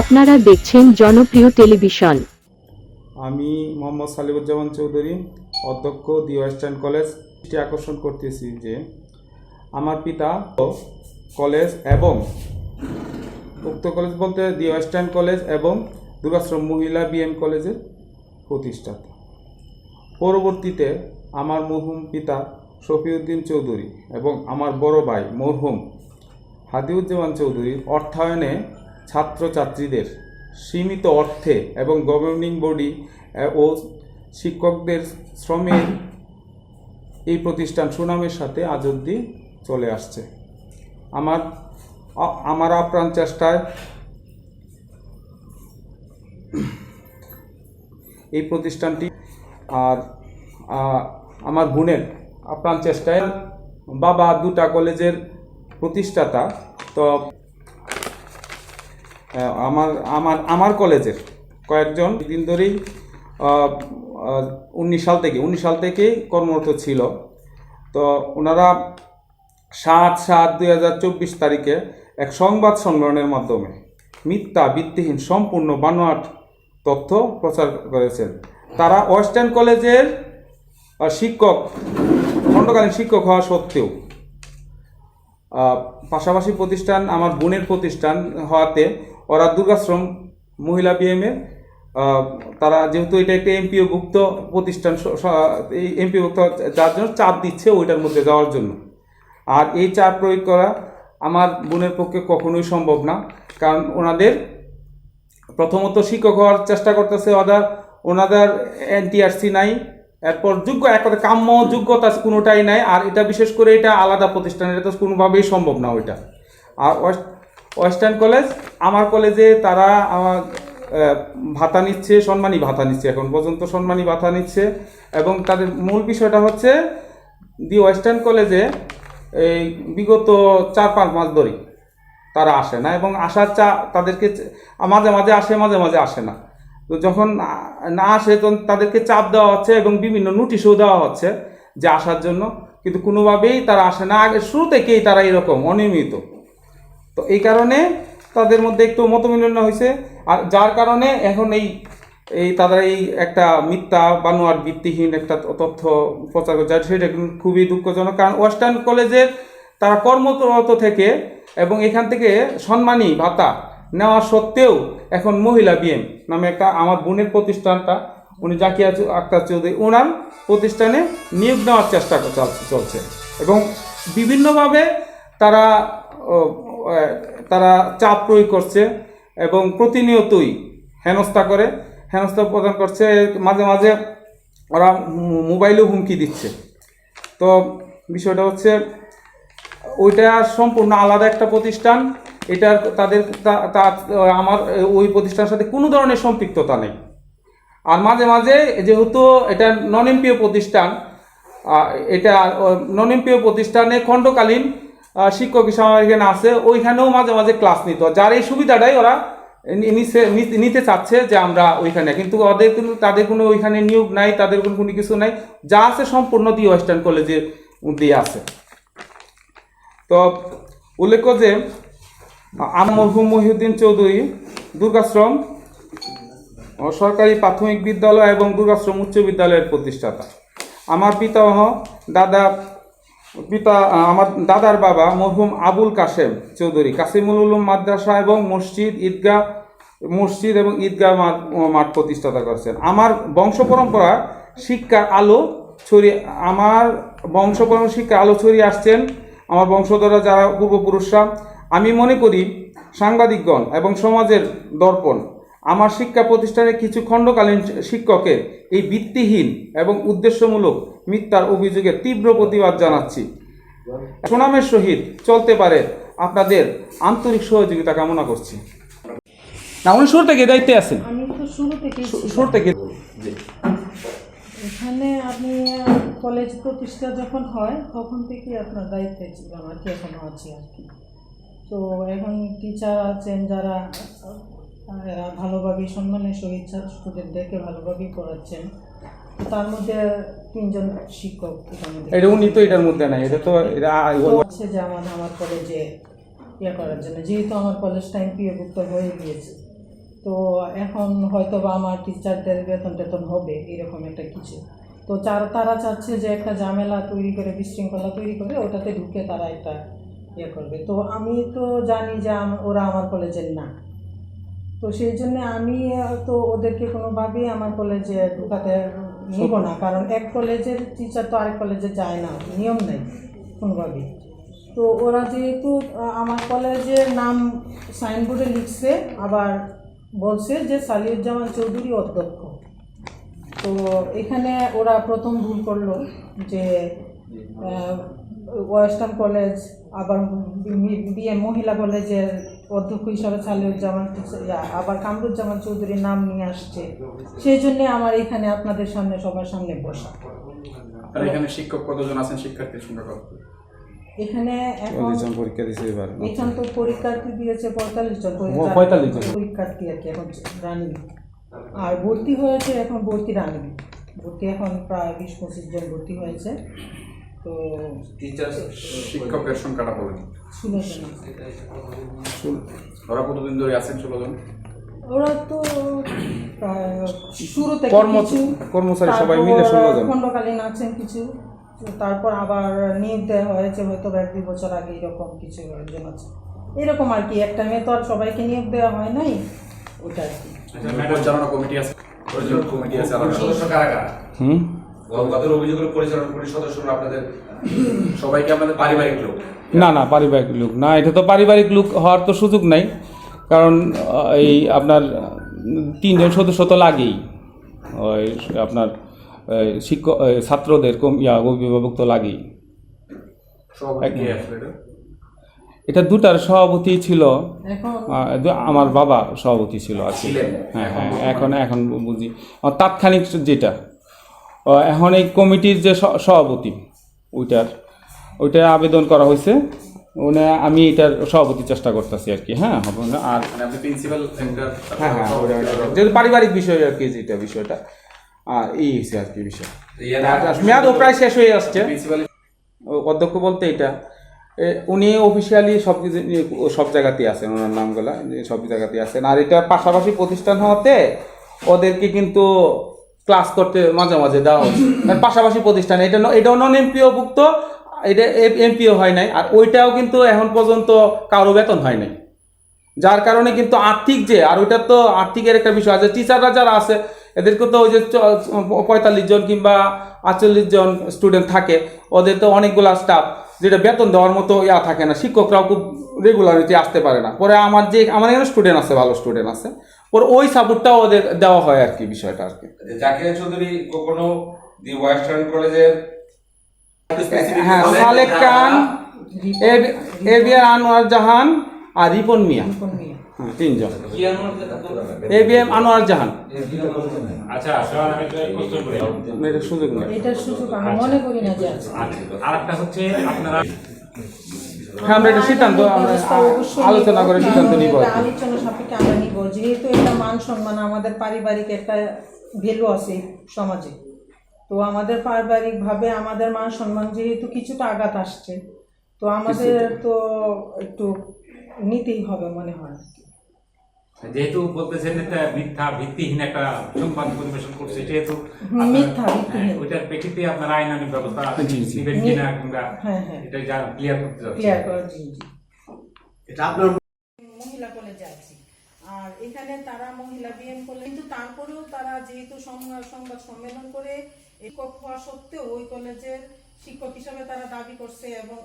আপনারা দেখছেন জনপ্রিয় টেলিভিশন। আমি মোহাম্মদ সালিবুজ্জামান চৌধুরী, অধ্যক্ষ দি ওয়েস্টার্ন কলেজ আকর্ষণ করতেছি যে আমার পিতা কলেজ এবং উক্ত কলেজ বলতে দি ওয়েস্টার্ন কলেজ এবং দুর্গাশ্রম মহিলা বিএম কলেজের প্রতিষ্ঠাতা। পরবর্তীতে আমার মরহুম পিতা শফিউদ্দিন চৌধুরী এবং আমার বড় ভাই মরহুম হাদিউজ্জামান চৌধুরীর অর্থায়নে ছাত্রছাত্রীদের সীমিত অর্থে এবং গভর্নিং বডি ও শিক্ষকদের শ্রমের এই প্রতিষ্ঠান সুনামের সাথে আজ অবধি চলে আসছে। আমার আমার আপ্রাণ চেষ্টায় এই প্রতিষ্ঠানটি আর আমার বোনের আপ্রাণ চেষ্টায় বাবা দুটা কলেজের প্রতিষ্ঠাতা, তো আমার আমার আমার কলেজের কয়েকজন দিন ধরেই উনিশ সাল থেকে, উনিশ সাল থেকেই কর্মরত ছিল। তো ওনারা সাত সাত দুই হাজার চব্বিশ তারিখে এক সংবাদ সম্মেলনের মাধ্যমে মিথ্যা, ভিত্তিহীন, সম্পূর্ণ বানোয়াট তথ্য প্রচার করেছেন। তারা ওয়েস্টার্ন কলেজের শিক্ষক, খণ্ডকালীন শিক্ষক হওয়া সত্ত্বেও পাশাপাশি প্রতিষ্ঠান, আমার বোনের প্রতিষ্ঠান হওয়াতে ওরা দুর্গাশ্রম, মহিলা বিএমএ তারা যেহেতু এটা একটা এমপিওভুক্ত প্রতিষ্ঠান এই এমপিওভুক্ত যার জন্য চাপ দিচ্ছে ওইটার মধ্যে যাওয়ার জন্য। আর এই চাপ প্রয়োগ করা আমার বোনের পক্ষে কখনোই সম্ভব না, কারণ ওনাদের প্রথমত শিক্ষক হওয়ার চেষ্টা করতেছে ওরা ওনাদের এনটিআরসি নাই। এরপর যোগ্য এক কাম্য যোগ্যতা কোনোটাই নাই। আর এটা বিশেষ করে এটা আলাদা প্রতিষ্ঠান, এটা তো কোনোভাবেই সম্ভব না ওইটা। আর ওয়েস্ট, ওয়েস্টার্ন কলেজ, আমার কলেজে তারা আমার ভাতা নিচ্ছে, সম্মানী ভাতা নিচ্ছে, এখন পর্যন্ত সম্মানী ভাতা নিচ্ছে। এবং তাদের মূল বিষয়টা হচ্ছে, দি ওয়েস্টার্ন কলেজে এই বিগত চার পাঁচ মাস ধরেই তারা আসে না। এবং আসার চা, তাদেরকে মাঝে মাঝে আসে, মাঝে মাঝে আসে না। তো যখন না আসে, তখন তাদেরকে চাপ দেওয়া হচ্ছে এবং বিভিন্ন নোটিশও দেওয়া হচ্ছে যে আসার জন্য। কিন্তু কোনোভাবেই তারা আসে না। আগে শুরু থেকেই তারা এরকম, অনিয়মিত। তো এই কারণে তাদের মধ্যে একটু মতমিলন হয়েছে। আর যার কারণে এখন এই এই তারা এই একটা মিথ্যা বানোয়ার ভিত্তিহীন একটা তথ্য প্রচার করছে, সেটা খুবই দুঃখজনক। কারণ ওয়েস্টার্ন কলেজের তারা কর্মরত থেকে এবং এখান থেকে সম্মানী ভাতা নেওয়া সত্ত্বেও এখন মহিলা বিএম নামে একটা আমার বোনের প্রতিষ্ঠানটা, উনি জাকিয়া আক্তার চৌধুরী, ওনার প্রতিষ্ঠানে নিয়োগ নেওয়ার চেষ্টা চলছে। এবং বিভিন্নভাবে তারা তারা চাপ প্রয়োগ করছে এবং প্রতিনিয়তই হেনস্থা করে, হেনস্থা প্রদান করছে, মাঝে মাঝে ওরা মোবাইলেও হুমকি দিচ্ছে। তো বিষয়টা হচ্ছে, ওইটা সম্পূর্ণ আলাদা একটা প্রতিষ্ঠান এটার তাদের আমার ওই প্রতিষ্ঠানের সাথে কোনো ধরনের সম্পৃক্ততা নেই। আর মাঝে মাঝে যেহেতু এটা নন এমপিও প্রতিষ্ঠান এটা নন এমপিও প্রতিষ্ঠানে খণ্ডকালীন শিক্ষক হিসাবে এখানে আছে, ওইখানেও মাঝে মাঝে ক্লাস নিত। যার এই সুবিধাটাই ওরা নিতে চাচ্ছে যে আমরা ওইখানে। কিন্তু ওদের কিন্তু তাদের কোনো ওইখানে নিয়োগ নাই, তাদের কোনো কোনো কিছু নাই। যা আছে সম্পূর্ণ দিয়ে ওয়েস্টার্ন কলেজে দিয়ে আছে। তো, উল্লেখ্য যে মরহুম মহিউদ্দিন চৌধুরী, দুর্গাশ্রম সরকারি প্রাথমিক বিদ্যালয় এবং দুর্গাশ্রম উচ্চ বিদ্যালয়ের প্রতিষ্ঠাতা। আমার পিতামহ দাদা, পিতা আমার দাদার বাবা মরহুম আবুল কাশেম চৌধুরী। কাসিমুল উলুম মাদ্রাসা এবং মসজিদ, ঈদগাহ, মসজিদ এবং ঈদগাহ মাঠ প্রতিষ্ঠাতা করেছেন। আমার বংশ পরম্পরা শিক্ষার আলো ছড়িয়ে, আমার বংশ পরম্পরা শিক্ষার আলো ছড়িয়ে আসছেন। আমার বংশধররা যারা পূর্বপুরুষরা আমি মনে করি সাংবাদিকগণ এবং সমাজের দর্পণ আমার শিক্ষা প্রতিষ্ঠানের কিছু খণ্ডকালীন শিক্ষকের এই ভিত্তিহীন এবং উদ্দেশ্যমূলক মিথ্যার অভিযোগের তীব্র প্রতিবাদ জানাচ্ছি। সুনামের সহিত চলতে পারে আপনাদের আন্তরিক সহযোগিতা কামনা করছি। না উনি শুরু থেকে দায়িত্বে আছেন। আমি তো শুরু থেকেই শুরু থেকে। এখানে আপনি কলেজ প্রতিষ্ঠা যখন হয় তখন থেকেই আপনার দায়িত্বে ছিলাম আর কি এখনও আছি আর কি। তো এখন টিচার আছেন যারা এরা ভালোভাবে সম্মানের সহিত স্টুডেন্টদেরকে ভালোভাবেই পড়াচ্ছেন। তার মধ্যে তিনজন শিক্ষক এটা উনি তো এটার মধ্যে নাই এটা তো এটা হচ্ছে যে আমার আমার কলেজে ইয়ে করার জন্য যেহেতু আমার কলেজটা এমপিওভুক্ত হয়ে গিয়েছে। তো এখন হয়তো বা আমার টিচারদের বেতন টেতন হবে এরকম একটা কিছু। তো চার তারা চাচ্ছে যে একটা ঝামেলা তৈরি করে বিশৃঙ্খলা তৈরি করে ওটাতে ঢুকে তারা একটা ইয়ে করবে। তো আমি তো জানি যে ওরা আমার কলেজের না। তো সেই জন্য আমি তো ওদেরকে কোনোভাবেই আমার কলেজে ঢুকাতে নিব না। কারণ এক কলেজের টিচার তো আরেক কলেজে যায় না, নিয়ম নেই কোনোভাবেই। তো ওরা যেহেতু আমার কলেজের নাম সাইনবোর্ডে লিখছে, আবার বলছে যে সালিউজ্জামান চৌধুরী অধ্যক্ষ। তো এখানে ওরা প্রথম ভুল করল যে ওয়েস্টার্ন কলেজ আবার বিএম মহিলা কলেজের অধ্যক্ষ হিসাবে সালিউজ্জামান আবার কামরুজ্জামান চৌধুরীর নাম নিয়ে আসছে। সেই জন্যে আমার এখানে আপনাদের সামনে সবার সামনে বসা। এখানে শিক্ষক কতজন আছেন? শিক্ষার্থীর সংখ্যা কত? এখানে এখন পরীক্ষা দিয়েছে এবার এখান তো পরীক্ষার্থী দিয়েছে পঁয়তাল্লিশ জন 45 জন। পরীক্ষার্থী আর কি এখন রানিং আর ভর্তি হয়েছে এখন ভর্তি রানিং। ভর্তি এখন প্রায় বিশ পঁচিশ জন ভর্তি হয়েছে। তো শিক্ষকের সংখ্যাটা বলেন ওরা কতদিন ধরে আছেন ষোলো জন? ওরা তো শুরু থেকে কর্মচারী সবাই তারপর মিলে ষোলো জন। খণ্ডকালীন আছেন কিছু। তারপর আবার নিয়োগ দেওয়া হয়েছে হয়তো এক দুই বছর আগে এরকম কিছু একজন আছে। এরকম আর কি একটা মেয়ে তো আর সবাইকে নিয়োগ দেওয়া হয় নাই ওটা আর কি। পরিচালনা কমিটি আছে? পরিচালনা কমিটি আছে আলাদা। সদস্য কারা কারা? হুম? গতকালের অভিযোগের পরিচালনা কমিটির সদস্যরা আপনাদের সবাইকে আপনাদের পারিবারিক লোক। না না পারিবারিক লোক না এটা তো পারিবারিক লোক হওয়ার তো সুযোগ নাই। কারণ এই আপনার তিনজন সদস্য তো লাগেই। ওই আপনার শিক্ষক ছাত্রদের কম ইয়া অভিভাবক তো লাগেই। এটা? দুটার সভাপতি ছিল আমার বাবা সভাপতি ছিল আর কি। হ্যাঁ হ্যাঁ এখন এখন বুঝি। তাৎক্ষণিক যেটা। এখন এই কমিটির যে সভাপতি ওইটার ওইটা আবেদন করা হয়েছে। মানে আমি এটার সভাপতি চেষ্টা করতেছি আর কি হ্যাঁ? আর মানে আপনি প্রিন্সিপাল হ্যাঁ হ্যাঁ যেহেতু পারিবারিক বিষয় আর কি যেটা বিষয়টা। আর এই হয়েছে আর কি বিষয়। মেয়াদও প্রায় শেষ হয়ে আসছে। প্রিন্সিপাল ও- অধ্যক্ষ বলতে এটা। উনি অফিসিয়ালি সব কিছু সব জায়গাতেই আছেন ওনার নামগুলা সব জায়গাতেই আছেন। আর এটা পাশাপাশি প্রতিষ্ঠান হওয়াতে ওদেরকে কিন্তু ক্লাস করতে মাঝে মাঝে দেওয়া হচ্ছে। পাশাপাশি প্রতিষ্ঠান, এটা এটাও নন এমপিও ভুক্ত এটা এমপিও হয় নাই। আর ওইটাও কিন্তু এখন পর্যন্ত কারও বেতন হয় নাই। যার কারণে কিন্তু আর্থিক যে, আর ওইটা তো আর্থিকের একটা বিষয়। আছে টিচাররা যারা আছে, এদেরকে তো ওই যে পঁয়তাল্লিশ জন কিংবা আটচল্লিশ জন স্টুডেন্ট থাকে, ওদের তো অনেকগুলা স্টাফ যেটা বেতন দেওয়ার মতো ইয়া থাকে না। শিক্ষকরাও খুব রেগুলারিটি আসতে পারে না। পরে আমার যে আমার এখানে স্টুডেন্ট আছে, ভালো স্টুডেন্ট আছে। পরে ওই সাপোর্টটাও ওদের দেওয়া হয় আর কি বিষয়টা আর কি জাকির চৌধুরী কখনো দি ওয়েস্টার্ন কলেজের হ্যাঁ সালেক খান এ বি আর আনোয়ার জাহান আর রিপন মিয়া। হ্যাঁ তিনজন। A B M Anwar Jahan. আচ্ছা সুযোগ নেই। এটার সুযোগ আমি মনে করি না যে আছে। আর একটা হচ্ছে আপনারা হ্যাঁ আমরা এটা সিদ্ধান্ত আমরা আলোচনা করে সিদ্ধান্ত নিব। আলোচনা সাপেক্ষে আমরা নিব। যেহেতু এটা মান সম্মান আমাদের পারিবারিক একটা ভ্যালু আছে সমাজে। তো আমাদের পারিবারিকভাবে আমাদের মান সম্মান যেহেতু কিছুটা আঘাত আসছে তো আমাদের তো একটু নিতেই হবে মনে হয় যেহেতু বলতেছেন এটা মিথ্যা ভিত্তিহীন একটা সংবাদ পরিবেশন করছে যেহেতু মিথ্যা, ভিত্তিহীন। হ্যাঁ, ওইটার প্রেক্ষিতে আপনার আইনানুগ ব্যবস্থা। নেবেন কিনা কিংবা হ্যাঁ, হ্যাঁ। এটা যা ক্লিয়ার করতে যাচ্ছে ক্লিয়ার করার জি জি এটা আপনার মহিলা কলেজে আছি আর এখানে তারা মহিলা বিএম করলে কিন্তু তারপরেও তারা যেহেতু সংবাদ সম্মেলন করে শিক্ষক হওয়া সত্ত্বেও ওই কলেজের শিক্ষক হিসাবে তারা দাবি করছে এবং